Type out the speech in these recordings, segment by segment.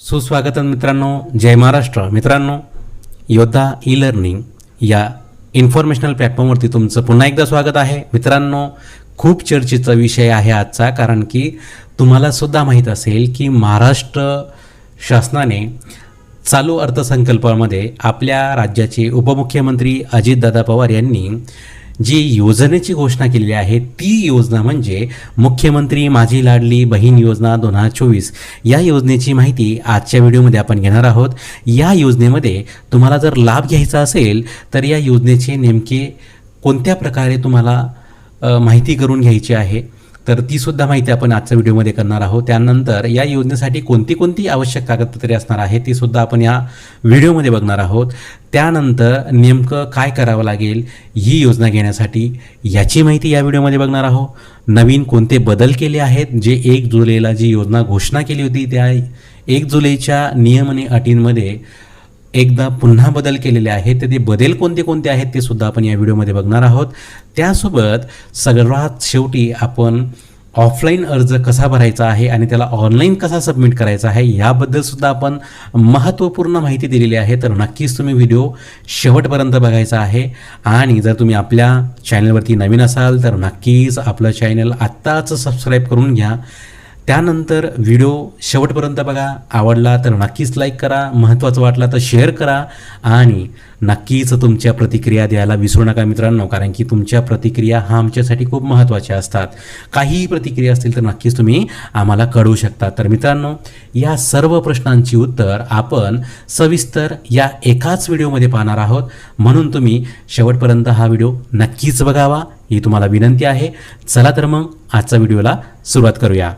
सुस्वागत मित्रांनो जय महाराष्ट्र. मित्रांनो योद्धा ई लर्निंग या इन्फॉर्मेशनल प्लॅटफॉर्मवरती तुमचं पुन्हा एकदा स्वागत आहे. मित्रांनो खूप चर्चेचा विषय आहे आजचा कारण की तुम्हाला सुद्धा माहीत असेल की महाराष्ट्र शासनाने चालू अर्थसंकल्पामध्ये आपल्या राज्याचे उपमुख्यमंत्री अजितदादा पवार यांनी जी योजनेची घोषणा केलेली आहे ती योजना म्हणजे मुख्यमंत्री माझी लाडली बहीण योजना दोन हजार चोवीस. या योजनेची माहिती आजच्या व्हिडिओमध्ये आपण घेणार आहोत. या योजनेमध्ये तुम्हाला जर लाभ घ्यायचा असेल तर या योजनेचे नेमके कोणत्या प्रकारे तुम्हाला माहिती करून घ्यायची आहे? तर ती सुद्धा माहिती आपण आजच्या व्हिडिओमध्ये करणार आहोत. त्यानंतर या योजनेसाठी कोणती कोणती आवश्यक कागदपत्रे असणार आहे ती सुद्धा आपण या व्हिडिओमध्ये बघणार आहोत. त्यानंतर नेमकं काय करावं लागेल ही योजना घेण्यासाठी याची माहिती या व्हिडिओमध्ये बघणार आहोत. नवीन कोणते बदल केले आहेत जे एक जुलैला जी योजना घोषणा केली होती त्या एक जुलैच्या नियम आणि अटींमध्ये एकदा पुन्हा बदल केलेले आहेत तर ते बदल कोणते कोणते आहेत ते सुद्धा आपण या व्हिडिओमध्ये बघणार आहोत. त्यासोबत सगळ्यात शेवटी आपण ऑफलाईन अर्ज कसा भरायचा आहे आणि त्याला ऑनलाईन कसा सबमिट करायचा आहे याबद्दल सुद्धा आपण महत्त्वपूर्ण माहिती दिलेली आहे. तर नक्कीच तुम्ही व्हिडिओ शेवटपर्यंत बघायचा आहे. आणि जर तुम्ही आपल्या चॅनलवरती नवीन असाल तर नक्कीच आपलं चॅनल आत्ताच सबस्क्राईब करून घ्या. त्यानंतर व्हिडिओ शेवटपर्यंत बघा. आवडला तर नक्कीच लाईक करा. महत्त्वाचं वाटला तर शेअर करा. आणि नक्कीच तुमच्या प्रतिक्रिया द्यायला विसरू नका मित्रांनो कारण की तुमच्या प्रतिक्रिया हा आमच्यासाठी खूप महत्त्वाच्या असतात. काहीही प्रतिक्रिया असतील तर नक्कीच तुम्ही आम्हाला कळवू शकता. तर मित्रांनो या सर्व प्रश्नांची उत्तर आपण सविस्तर या एकाच व्हिडिओमध्ये पाहणार आहोत. म्हणून तुम्ही शेवटपर्यंत हा व्हिडिओ नक्कीच बघावा. ही तुम्हाला विनंती आहे. चला तर मग आजच्या व्हिडिओला सुरुवात करूया.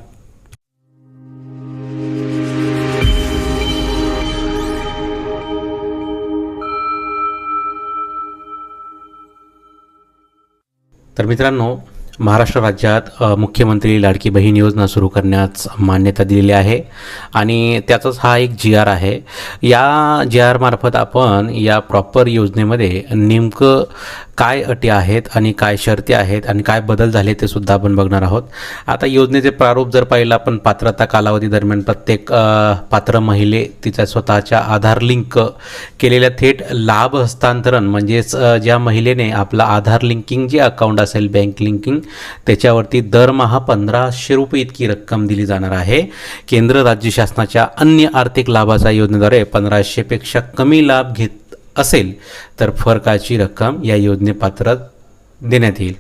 तर मित्रांनो महाराष्ट्र राज्यात मुख्यमंत्री लाडकी बहीण योजना सुरू करण्यास मान्यता दिलेली आहे. आणि त्याचाच हा एक जी आर आहे. या जी आरमार्फत आपण या प्रॉपर योजनेमध्ये नेमकं काय अटी आहेत आणि काय शर्ती आहेत आणि काय बदल झाले ते सुद्धा आपण बघणार आहोत. आता योजनेचे प्रारूप जर पाहिलं आपण पात्रता कालावधी दरम्यान प्रत्येक पात्र महिले तिच्या स्वतःच्या आधार लिंक केलेल्या थेट लाभ हस्तांतरण म्हणजेच ज्या महिलेने आपला आधार लिंकिंग जे अकाउंट असेल बँक लिंकिंग त्याच्यावरती दरमहा पंधराशे रुपये इतकी रक्कम दिली जाणार आहे. केंद्र राज्य शासनाच्या अन्य आर्थिक लाभाच्या योजनेद्वारे पंधराशेपेक्षा कमी लाभ घेत असेल तर फरकाची रक्कम या योजनेपात्रात देण्यात येईल.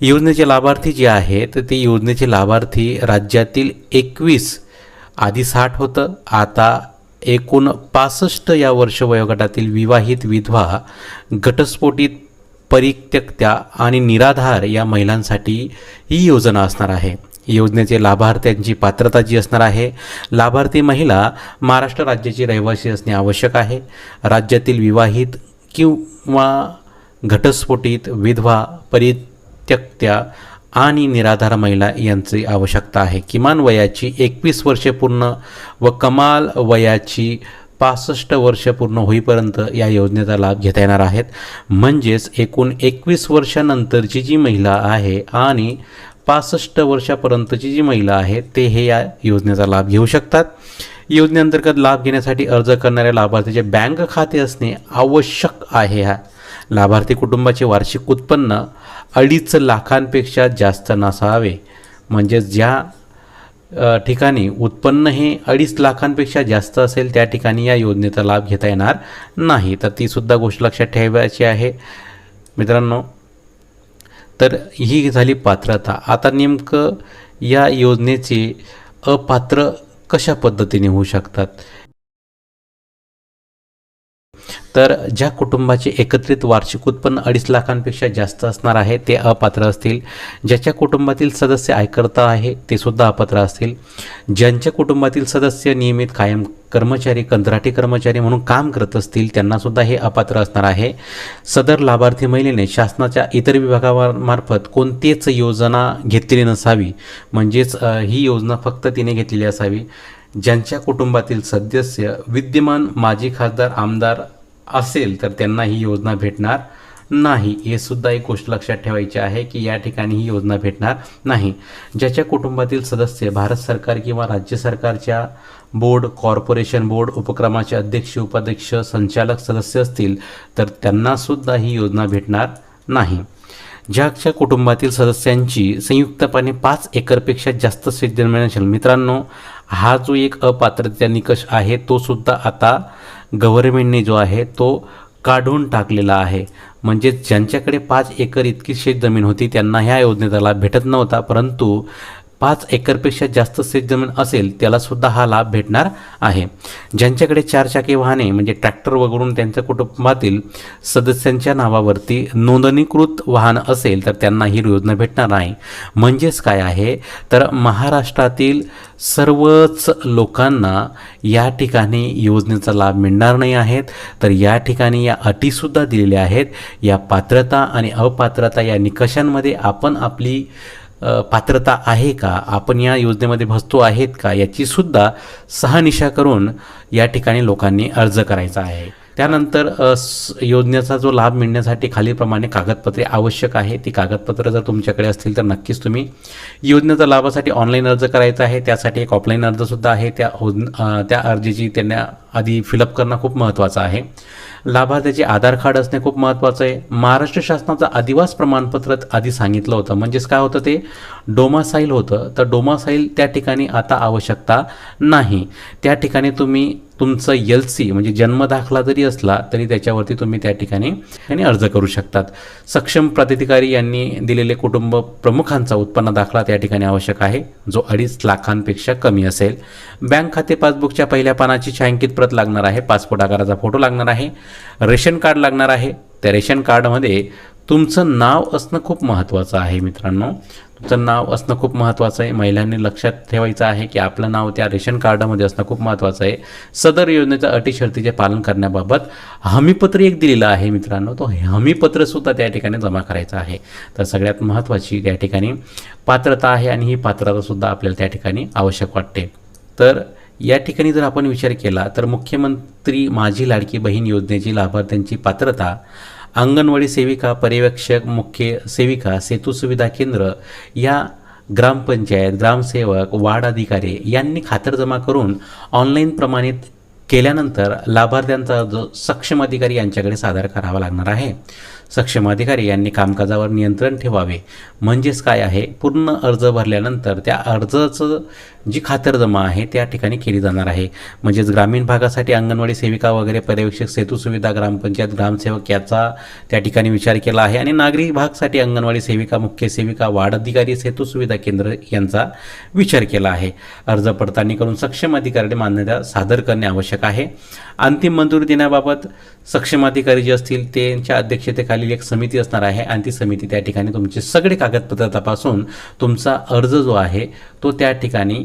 योजनेचे लाभार्थी जे आहेत तर ते योजनेचे लाभार्थी राज्यातील एकवीस आधी साठ होतं आता एकूण पासष्ट या वर्ष वयोगटातील विवाहित विधवा घटस्फोटित परित्यक्त्या आणि निराधार या महिलांसाठी ही योजना असणार आहे. योजनेचे लाभार्थ्यांची पात्रता जी असणार आहे लाभार्थी महिला महाराष्ट्र राज्याची रहिवासी असणे आवश्यक आहे. राज्यातील विवाहित किंवा घटस्फोटित विधवा परित्यक्त्या आणि निराधार महिला यांची आवश्यकता आहे. किमान वयाची एकवीस वर्षे पूर्ण व कमाल वयाची पासष्ट वर्ष पूर्ण होईपर्यंत या योजनेचा लाभ घेता येणार आहेत. म्हणजेच एकूण एकवीस वर्षानंतरची जी महिला आहे आणि पासष्ट वर्षापर्यंतची जी महिला आहे ते हे या योजनेचा लाभ घेऊ शकतात. योजनेअंतर्गत लाभ घेण्यासाठी अर्ज करणाऱ्या लाभार्थीचे बँक खाते असणे आवश्यक आहे. हा लाभार्थी कुटुंबाचे वार्षिक उत्पन्न अडीच लाखांपेक्षा जास्त नसावे. म्हणजे ज्या ठिकाणी उत्पन्न हे अडीच लाखांपेक्षा जास्त असेल त्या ठिकाणी या योजनेचा लाभ घेता येणार नाही. तर तीसुद्धा गोष्ट लक्षात ठेवायची आहे. मित्रांनो तर ही झाली पात्रता. आता नेमकं या योजनेचे अपात्र कशा पद्धतीने होऊ शकतात? तर ज्या कुटुंबाचे एकत्रित वार्षिक उत्पन्न अडीच लाखांपेक्षा जास्त असणार आहे ते अपात्र असतील. ज्याच्या कुटुंबातील सदस्य आयकर्ता आहे ते सुद्धा अपात्र असतील. ज्यांच्या कुटुंबातील सदस्य नियमित कायम कर्मचारी कंत्राटी कर्मचारी म्हणून काम करत असतील त्यांनासुद्धा हे अपात्र असणार आहे. सदर लाभार्थी महिलेने शासनाच्या इतर विभागामार्फत कोणतीच योजना घेतलेली नसावी. म्हणजेच ही योजना फक्त तिने घेतलेली असावी. ज्यांच्या कुटुंबातील सदस्य विद्यमान माजी खासदार आमदार असेल तर त्यांना ही योजना भेटणार नाही. हे सुद्धा एक गोष्ट लक्षात ठेवायची आहे की या ठिकाणी ही योजना भेटणार नाही. ज्याच्या कुटुंबातील सदस्य भारत सरकार किंवा राज्य सरकारच्या बोर्ड कॉर्पोरेशन बोर्ड उपक्रमाचे अध्यक्ष उपाध्यक्ष संचालक सदस्य असतील तर त्यांना सुद्धा ही योजना भेटणार नाही. ज्याच्या कुटुंबातील सदस्यांची संयुक्तपणे पाच एकरपेक्षा जास्त शेतजमीन असेल. मित्रांनो हा जो एक अपात्रतेचा निकष आहे तो सुद्धा आता गव्हर्नमेंटने जो आहे तो काढून टाकलेला आहे. म्हणजे ज्यांच्याकडे पाच एकर इतकी शेतजमीन होती त्यांना ह्या योजनेचा लाभ भेटत नव्हता परंतु पाच एकरपेक्षा जास्त शेतजमीन असेल त्यालासुद्धा हा लाभ भेटणार आहे. ज्यांच्याकडे चारचाकी वाहने म्हणजे ट्रॅक्टर वगळून त्यांच्या कुटुंबातील सदस्यांच्या नावावरती नोंदणीकृत वाहन असेल तर त्यांना ही योजना भेटणार नाही म्हणजेच काय आहे? तर महाराष्ट्रातील सर्वच लोकांना या ठिकाणी योजनेचा लाभ मिळणार नाही आहेत. तर या ठिकाणी या अटीसुद्धा दिलेल्या आहेत. या पात्रता आणि अपात्रता या निकषांमध्ये आपण आपली पात्रता आहे का? आपण या योजनेमध्ये बसतो आहेत का? याची सुद्धा शहानिशा करून या ठिकाणी लोकांनी अर्ज करायचा आहे. त्यानंतर स- योजनेचा जो लाभ मिळण्यासाठी खालीलप्रमाणे कागदपत्रे आवश्यक आहे ती कागदपत्र जर तुमच्याकडे असतील तर नक्कीच तुम्ही योजनेचा लाभासाठी ऑनलाईन अर्ज करायचा आहे. त्यासाठी एक ऑफलाईन अर्जसुद्धा आहे. त्या हो-, त्या अर्जाची त्यांना आधी फिलअप करणं खूप महत्त्वाचं आहे. लाभार्थ्याचे आधार कार्ड असणे खूप महत्त्वाचं आहे. महाराष्ट्र शासनाचं अधिवास प्रमाणपत्र आधी सांगितलं होतं. म्हणजेच काय होतं ते? डोमासाईल होतं. तर डोमासाईल त्या ठिकाणी आता आवश्यकता नाही. त्या ठिकाणी तुम्ही तुमचं एल सी म्हणजे जन्मदाखला जरी असला तरी त्याच्यावरती तुम्ही त्या ठिकाणी आणि अर्ज करू शकतात. सक्षम प्राधिकारी यांनी दिलेले कुटुंब प्रमुखांचा उत्पन्न दाखला त्या ठिकाणी आवश्यक आहे जो अडीच लाखांपेक्षा कमी असेल. बँक खाते पासबुकच्या पहिल्या पानाची छायांकित प्रत लागणार आहे पासपोर्ट आकाराचा फोटो लागणार आहे रेशन कार्ड लागणार आहे. त्या रेशन कार्डमध्ये तुमचं नाव असणं खूप महत्त्वाचं आहे मित्रांनो. तुमचं नाव असणं खूप महत्त्वाचं आहे. महिलांनी लक्षात ठेवायचं आहे की आपलं नाव त्या रेशन कार्डामध्ये असणं खूप महत्त्वाचं आहे. सदर योजनेच्या अटी शर्तीचे पालन करण्याबाबत हमीपत्र एक दिलेलं आहे मित्रांनो. तो हमीपत्रसुद्धा त्या ठिकाणी जमा करायचं आहे. तर सगळ्यात महत्त्वाची त्या ठिकाणी पात्रता आहे आणि ही पात्रतासुद्धा आपल्याला त्या ठिकाणी आवश्यक वाटते. तर या ठिकाणी जर आपण विचार केला तर मुख्यमंत्री माझी लाडकी बहीण योजनेची लाभार्थ्यांची पात्रता अंगणवाडी सेविका पर्यवेक्षक मुख्य सेविका सेतू सुविधा केंद्र या ग्रामपंचायत ग्रामसेवक वार्ड अधिकारी यांनी खातरजमा करून ऑनलाईन प्रमाणित केल्यानंतर लाभार्थ्यांचा जो सक्षम अधिकारी यांच्याकडे सादर करावा लागणार आहे. सक्षम अधिकारी यांनी कामकाजावर नियंत्रण ठेवावे. म्हणजेच काय आहे? पूर्ण अर्ज भरल्यानंतर त्या अर्जाचं जी खातरजमा आहे त्या ठिकाणी केली जाणार आहे. म्हणजेच ग्रामीण भागासाठी अंगणवाडी सेविका वगैरे पर्यवेक्षक सेतू सुविधा ग्रामपंचायत ग्रामसेवक याचा त्या ठिकाणी विचार केला आहे. आणि नागरी भागसाठी अंगणवाडी सेविका मुख्य सेविका वार्ड अधिकारी सेतू सुविधा केंद्र यांचा विचार केला आहे. अर्ज पडताळणी करून सक्षम अधिकाऱ्याने मान्यता सादर करणे आवश्यक आहे. अंतिम मंजुरी देण्याबाबत सक्षम अधिकारी जे असतील त्यांच्या अध्यक्षतेखालील एक समिती असणार आहे आणि ती समिती त्या ठिकाणी तुमचे सगळे कागदपत्र तपासून तुमचा अर्ज जो आहे तो त्या ठिकाणी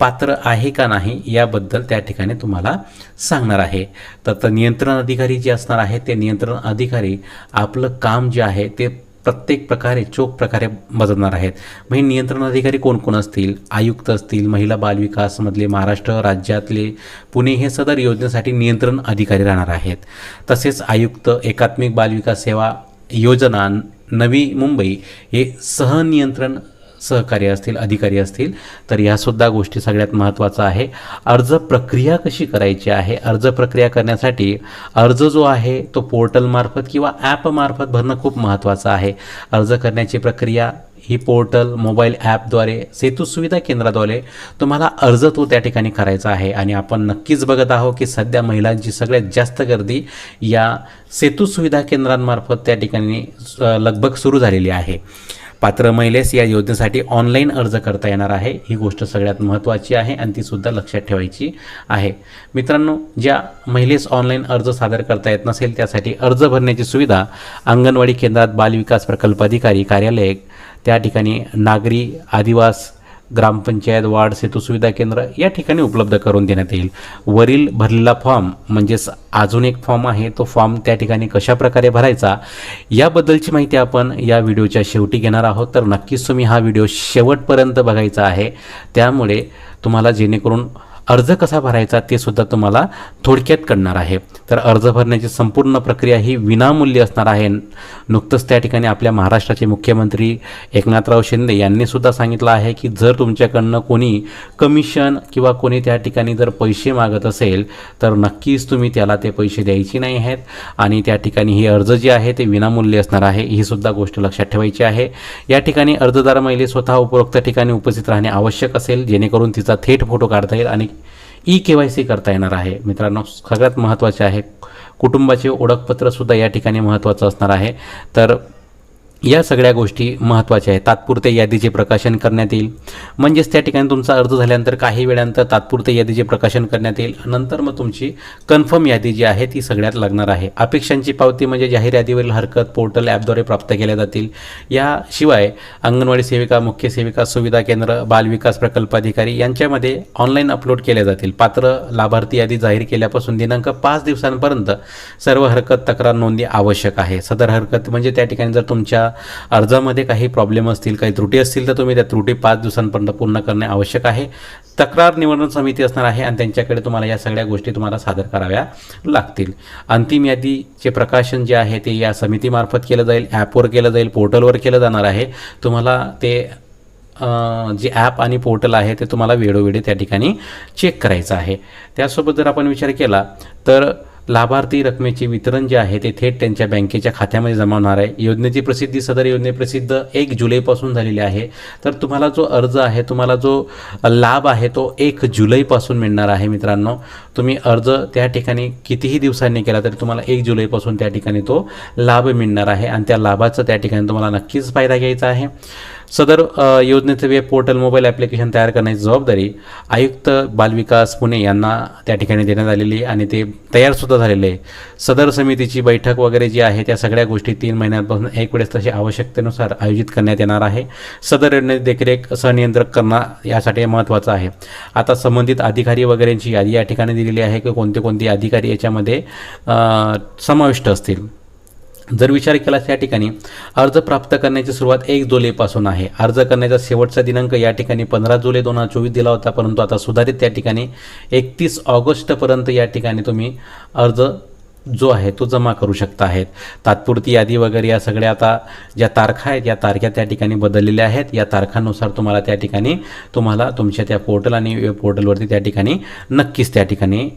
पात्र आहे का नाही याबद्दल त्या ठिकाणी तुम्हाला सांगणार आहे. तर नियंत्रण अधिकारी जे असणार आहे ते नियंत्रण अधिकारी आपलं काम जे आहे ते प्रत्येक प्रकारे चोख प्रकारे बदलणार आहेत. म्हणजे नियंत्रण अधिकारी कोण कोण असतील? आयुक्त असतील महिला बालविकासमधले महाराष्ट्र राज्यातले पुणे हे सदर योजनेसाठी नियंत्रण अधिकारी राहणार आहेत. तसेच आयुक्त एकात्मिक बालविकास सेवा योजना नवी मुंबई हे सहनियंत्रण सहकारी असतील अधिकारी असतील तर ह्यासुद्धा गोष्टी सगळ्यात महत्त्वाचा आहे. अर्ज प्रक्रिया कशी करायची आहे? अर्ज प्रक्रिया करण्यासाठी अर्ज जो आहे तो पोर्टलमार्फत किंवा ॲपमार्फत भरणं खूप महत्त्वाचं आहे. अर्ज करण्याची प्रक्रिया ही पोर्टल मोबाईल ॲपद्वारे सेतू सुविधा केंद्राद्वारे तुम्हाला अर्ज तो त्या ठिकाणी करायचा आहे. आणि आपण नक्कीच बघत आहोत की सध्या महिलांची सगळ्यात जास्त गर्दी या सेतू सुविधा केंद्रांमार्फत त्या ठिकाणी लगभग लगबग सुरू झालेली आहे. पात्र महिलेस या योजनेसाठी ऑनलाईन अर्ज करता येणार आहे. ही गोष्ट सगळ्यात महत्त्वाची आहे आणि ती सुद्धा लक्षात ठेवायची आहे. मित्रांनो ज्या महिलेस ऑनलाईन अर्ज सादर करता येत नसेल त्यासाठी अर्ज भरण्याची सुविधा अंगणवाडी केंद्रात बालविकास प्रकल्प अधिकारी कार्यालय त्या ठिकाणी नागरी आदिवास ग्रामपंचायत वार्ड सेतू सुविधा केंद्र या ठिकाणी उपलब्ध करून देण्यात येईल. वरील भरलेला फॉर्म म्हणजेच अजून एक फॉर्म आहे तो फॉर्म त्या ठिकाणी कशा प्रकारे भरायचा याबद्दलची माहिती आपण या व्हिडिओच्या शेवटी घेणार आहोत. तर नक्कीच तुम्ही हा व्हिडिओ शेवटपर्यंत बघायचा आहे. त्यामुळे तुम्हाला जेणेकरून अर्ज कसा भरायचा ते सुद्धा तुम्हाला थोडक्यात कळणार आहे. तर अर्ज भरण्याची संपूर्ण प्रक्रिया ही विनामूल्य असणार आहे. नुकतंच त्या ठिकाणी आपल्या महाराष्ट्राचे मुख्यमंत्री एकनाथराव शिंदे यांनी सुद्धा सांगितलं आहे की जर तुमच्याकडनं कोणी कमिशन किंवा कोणी त्या ठिकाणी जर पैसे मागत असेल तर नक्कीच तुम्ही त्याला ते पैसे द्यायचे नाही आहेत. आणि त्या ठिकाणी ही अर्ज जे आहे ते विनामूल्य असणार आहे. ही सुद्धा गोष्ट लक्षात ठेवायची आहे. या ठिकाणी अर्जदार महिले स्वतः उपरोक्त ठिकाणी उपस्थित राहणे आवश्यक असेल जेणेकरून तिचा थेट फोटो काढता येईल आणि ई के वाय सी करता येणार आहे. मित्रांनो सगळ्यात महत्त्वाचे आहे कुटुंबाचे ओळखपत्रसुद्धा या ठिकाणी महत्त्वाचं असणार आहे. तर या सगळ्या गोष्टी महत्त्वाच्या आहेत. तात्पुरते यादीचे प्रकाशन करण्यात येईल. म्हणजेच त्या ठिकाणी तुमचा अर्ज झाल्यानंतर काही वेळानंतर तात्पुरते यादीचे प्रकाशन करण्यात येईल. नंतर मग तुमची कन्फर्म यादी जी आहे ती सगळ्यात लागणार आहे. अपेक्षांची पावती म्हणजे जाहीर यादीवरील हरकत पोर्टल ॲपद्वारे प्राप्त केल्या जातील. याशिवाय अंगणवाडी सेविका मुख्य सेविका सुविधा केंद्र बाल विकास प्रकल्प अधिकारी यांच्यामध्ये ऑनलाईन अपलोड केल्या जातील. पात्र लाभार्थी यादी जाहीर केल्यापासून दिनांक पाच दिवसांपर्यंत सर्व हरकत तक्रार नोंदी आवश्यक आहे. सदर हरकत म्हणजे त्या ठिकाणी जर तुमच्या अर्जामध्ये काही प्रॉब्लेम असतील काही त्रुटी असतील तर तुम्ही त्या त्रुटी पाच दिवसांपर्यंत पूर्ण करणे आवश्यक आहे. तक्रार निवडणूक समिती असणार आहे आणि त्यांच्याकडे तुम्हाला या सगळ्या गोष्टी तुम्हाला सादर कराव्या लागतील. अंतिम यादीचे प्रकाशन जे आहे ते या समितीमार्फत केलं जाईल ॲपवर केलं जाईल पोर्टलवर केलं जाणार आहे. तुम्हाला ते जे ॲप आणि पोर्टल आहे ते तुम्हाला वेळोवेळी त्या ठिकाणी चेक करायचं आहे. त्यासोबत जर आपण विचार केला तर लाभार्थी रकमेचे वितरण जे आहे ते थेट त्यांच्या बँकेच्या खात्यामध्ये जमा होणार आहे. योजनेची प्रसिद्धी सदर योजने प्रसिद्ध एक जुलैपासून झालेली आहे. तर तुम्हाला जो अर्ज आहे तुम्हाला जो लाभ आहे तो एक जुलैपासून मिळणार आहे मित्रांनो. तुम्ही अर्ज त्या ठिकाणी कितीही दिवसांनी केला तरी तुम्हाला एक जुलैपासून त्या ठिकाणी तो लाभ मिळणार आहे आणि त्या लाभाचा त्या ठिकाणी तुम्हाला नक्कीच फायदा घ्यायचा आहे. सदर योजनेचे योजनेचं वेब पोर्टल मोबाईल ॲप्लिकेशन तयार करण्याची जबाबदारी आयुक्त बालविकास पुणे यांना त्या ठिकाणी देण्यात आलेली आहे आणि ते तयारसुद्धा झालेले आहे. सदर समितीची बैठक वगैरे जी आहे त्या सगळ्या गोष्टी तीन महिन्यांपासून एक वेळेस तशी आवश्यकतेनुसार आयोजित करण्यात येणार आहे. सदर योजनेची देखरेख सनियंत्रक करणं यासाठी महत्त्वाचं आहे. आता संबंधित अधिकारी वगैरेंची यादी या ठिकाणी दिलेली आहे की कोणते कोणते अधिकारी याच्यामध्ये समाविष्ट असतील. जर विचार केला त्या ठिकाणी अर्ज प्राप्त करण्याची सुरुवात एक जुलैपासून आहे. अर्ज करण्याचा शेवटचा दिनांक या ठिकाणी पंधरा जुलै दोन हजार चोवीस दिला होता परंतु आता सुधारित त्या ठिकाणी एकतीस ऑगस्टपर्यंत या ठिकाणी तुम्ही अर्ज जो आहे तो जमा करू शकता आहेत. तात्पुरती यादी वगैरे या सगळ्या आता ज्या तारखा आहेत या तारखा त्या ठिकाणी बदललेल्या आहेत. या तारखांनुसार तुम्हाला त्या ठिकाणी तुम्हाला तुमच्या त्या पोर्टल आणि वेब पोर्टलवरती त्या ठिकाणी नक्कीच त्या ठिकाणी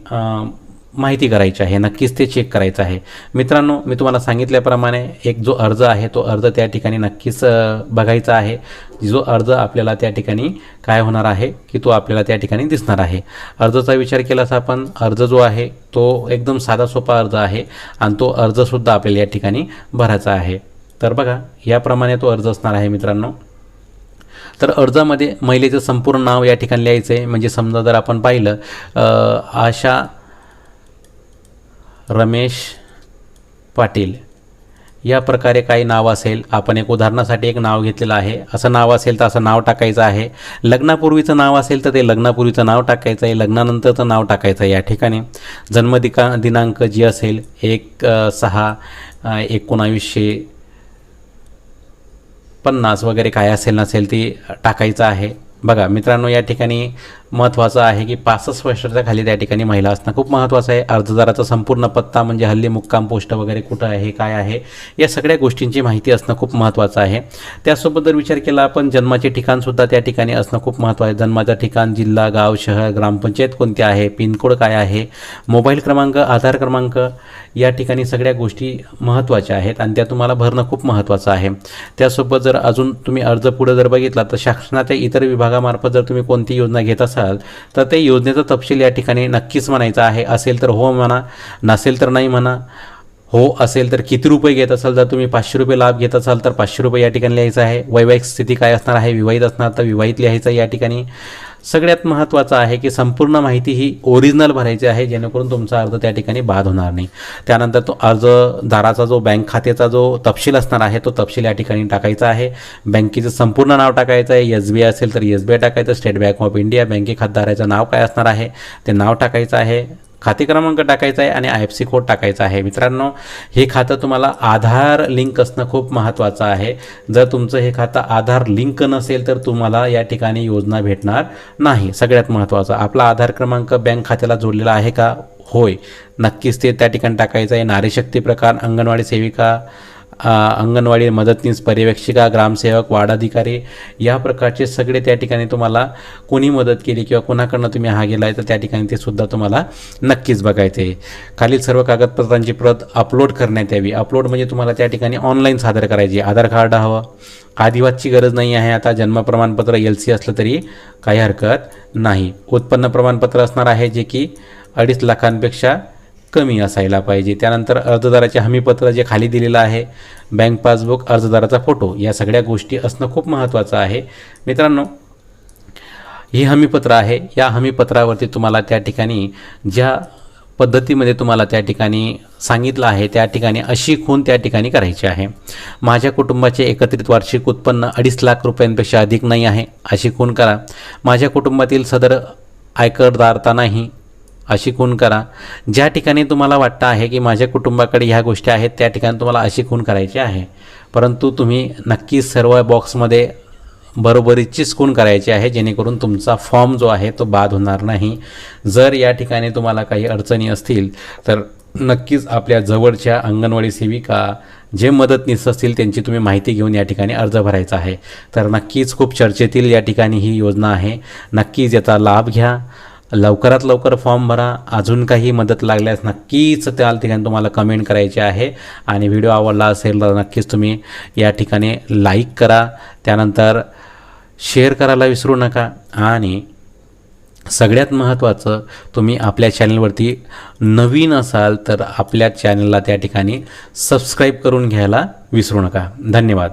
माहिती करायची आहे नक्कीच ते चेक करायचं आहे. मित्रांनो मी तुम्हाला सांगितल्याप्रमाणे एक जो अर्ज आहे तो अर्ज त्या ठिकाणी नक्कीच बघायचा आहे. जो अर्ज आपल्याला त्या ठिकाणी काय होणार आहे की तो आपल्याला त्या ठिकाणी दिसणार आहे. अर्जाचा विचार केलास आपण अर्ज जो आहे तो एकदम साधा सोपा अर्ज आहे आणि तो अर्जसुद्धा आपल्याला या ठिकाणी भरायचा आहे. तर बघा याप्रमाणे तो अर्ज असणार आहे मित्रांनो. तर अर्जामध्ये महिलेचं संपूर्ण नाव या ठिकाणी लिहायचं आहे म्हणजे समजा जर आपण पाहिलं आशा रमेश पाटील. या प्रकारे काही नाव असेल. आपण एक उदाहरणासाठी एक नाव घेतलेलं आहे. असं नाव असेल तर असं नाव टाकायचं आहे. लग्नापूर्वीचं नाव असेल तर ते लग्नापूर्वीचं नाव टाकायचं आहे. लग्नानंतरचं नाव टाकायचं आहे. या ठिकाणी जन्मदिका दिनांक जी असेल एक सहा एकोणावीसशे पन्नास वगैरे काय असेल नसेल ती टाकायचं आहे. बघा मित्रांनो या ठिकाणी महत्त्वाचं आहे की पासष्ट वर्षाच्या खाली त्या ठिकाणी महिला असणं खूप महत्त्वाचं आहे. अर्जदाराचा संपूर्ण पत्ता म्हणजे हल्ली मुक्काम पोस्ट वगैरे कुठं आहे काय आहे या सगळ्या गोष्टींची माहिती असणं खूप महत्त्वाचं आहे. त्यासोबत जर विचार केला आपण जन्माचे ठिकाणसुद्धा त्या ठिकाणी असणं खूप महत्त्वाचं आहे. जन्माचं ठिकाण जिल्हा गाव शहर ग्रामपंचायत कोणते आहे पिनकोड काय आहे मोबाईल क्रमांक आधार क्रमांक या ठिकाणी सगळ्या गोष्टी महत्त्वाच्या आहेत आणि त्या तुम्हाला भरणं खूप महत्त्वाचं आहे. त्यासोबत जर अजून तुम्ही अर्ज पुढे जर बघितला तर शासनाच्या इतर विभागामार्फत जर तुम्ही कोणती योजना घेत असाल तर ते योजनेचा तपशील या ठिकाणी नक्कीच म्हणायचा आहे. असेल तर हो म्हणा नसेल तर नाही म्हणा. हो असेल तर किती रुपये घेत असाल जर तुम्ही पाचशे रुपये लाभ घेत असाल तर पाचशे रुपये या ठिकाणी लिहायचं आहे. वैवाहिक स्थिती काय असणार आहे? विवाहित असणार तर विवाहित लिहायचं या ठिकाणी. सगळ्यात महत्त्वाचं आहे की संपूर्ण माहिती ही ओरिजिनल भरायची आहे जेणेकरून तुमचा अर्ज त्या ठिकाणी बाद होणार नाही. त्यानंतर तो अर्जदाराचा जो बँक खात्याचा जो तपशील असणार आहे तो तपशील या ठिकाणी टाकायचा आहे. बँकेचं संपूर्ण नाव टाकायचं आहे. एस बी आय असेल तर एस बी आय टाकायचं. स्टेट बँक ऑफ इंडिया बँके खातेदाराचं नाव काय असणार आहे? ते नाव टाकायचं आहे. खाते क्रमांक टाकायचा आहे आणि आय एफ सी कोड टाकायचा आहे. मित्रांनो हे खातं तुम्हाला आधार लिंक असणं खूप महत्त्वाचं आहे. जर तुमचं हे खातं आधार लिंक नसेल तर तुम्हाला या ठिकाणी योजना भेटणार नाही. सगळ्यात महत्त्वाचं आपला आधार क्रमांक बँक खात्याला जोडलेला आहे का? होय. नक्कीच ते त्या ठिकाणी टाकायचं आहे. नारीशक्ती प्रकार अंगणवाडी सेविका अंगणवाडी मदतनीस पर्यवेक्षिका ग्रामसेवक वाडाधिकारी या प्रकारचे सगळे त्या ठिकाणी तुम्हाला कोणी मदत केली किंवा कोणाकडनं तुम्ही हा गेला आहे तर त्या ठिकाणी ते सुद्धा तुम्हाला नक्कीच बघायचे. आहे खालील सर्व कागदपत्रांची प्रत अपलोड करण्यात यावी. अपलोड म्हणजे तुम्हाला त्या ठिकाणी ऑनलाईन सादर करायची. आधार कार्ड हवं. आदिवासची गरज नाही आहे आता. जन्म प्रमाणपत्र एल सी असलं तरी काही हरकत नाही. उत्पन्न प्रमाणपत्र असणार आहे जे की अडीच लाखांपेक्षा कमी असायला पाहिजे. त्यानंतर अर्जदाराचे हमीपत्र जे खाली दिलेलं आहे बँक पासबुक अर्जदाराचा फोटो या सगळ्या गोष्टी असणं खूप महत्त्वाचं आहे. मित्रांनो ही हमीपत्र आहे. या हमीपत्रावरती तुम्हाला त्या ठिकाणी ज्या पद्धतीमध्ये तुम्हाला त्या ठिकाणी सांगितलं आहे त्या ठिकाणी अशी खून त्या ठिकाणी करायची आहे. माझ्या कुटुंबाचे एकत्रित वार्षिक उत्पन्न अडीच लाख रुपयांपेक्षा अधिक नाही आहे. अशी खून करा. माझ्या कुटुंबातील सदर आयकरदारता नाही. अशी खून करा. ज्या ठिकाणी तुम्हाला वाटतं आहे की माझ्या कुटुंबाकडे ह्या गोष्टी आहेत त्या ठिकाणी तुम्हाला अशी खून करायची आहे. परंतु तुम्ही नक्कीच सर्व बॉक्समध्ये बरोबरीचीच खून करायची आहे जेणेकरून तुमचा फॉर्म जो आहे तो बाद होणार नाही. जर या ठिकाणी तुम्हाला काही अडचणी असतील तर नक्कीच आपल्या जवळच्या अंगणवाडी सेविका जे मदतनीस असतील त्यांची तुम्ही माहिती घेऊन या ठिकाणी अर्ज भरायचा आहे. तर नक्कीच खूप चर्चेतील या ठिकाणी ही योजना आहे. नक्कीच याचा लाभ घ्या. लवकरात लवकर फॉर्म भरा. अजून काही मदत लागल्यास नक्कीच त्या ठिकाणी तुम्हाला कमेंट करायची आहे. आणि व्हिडिओ आवडला असेल तर नक्कीच तुम्ही या ठिकाणी लाईक करा. त्यानंतर शेअर करायला विसरू नका. आणि सगळ्यात महत्त्वाचं तुम्ही आपल्या चॅनलवरती नवीन असाल तर आपल्या चॅनलला त्या ठिकाणी सबस्क्राईब करून घ्यायला विसरू नका. धन्यवाद.